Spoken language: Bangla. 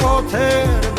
পথের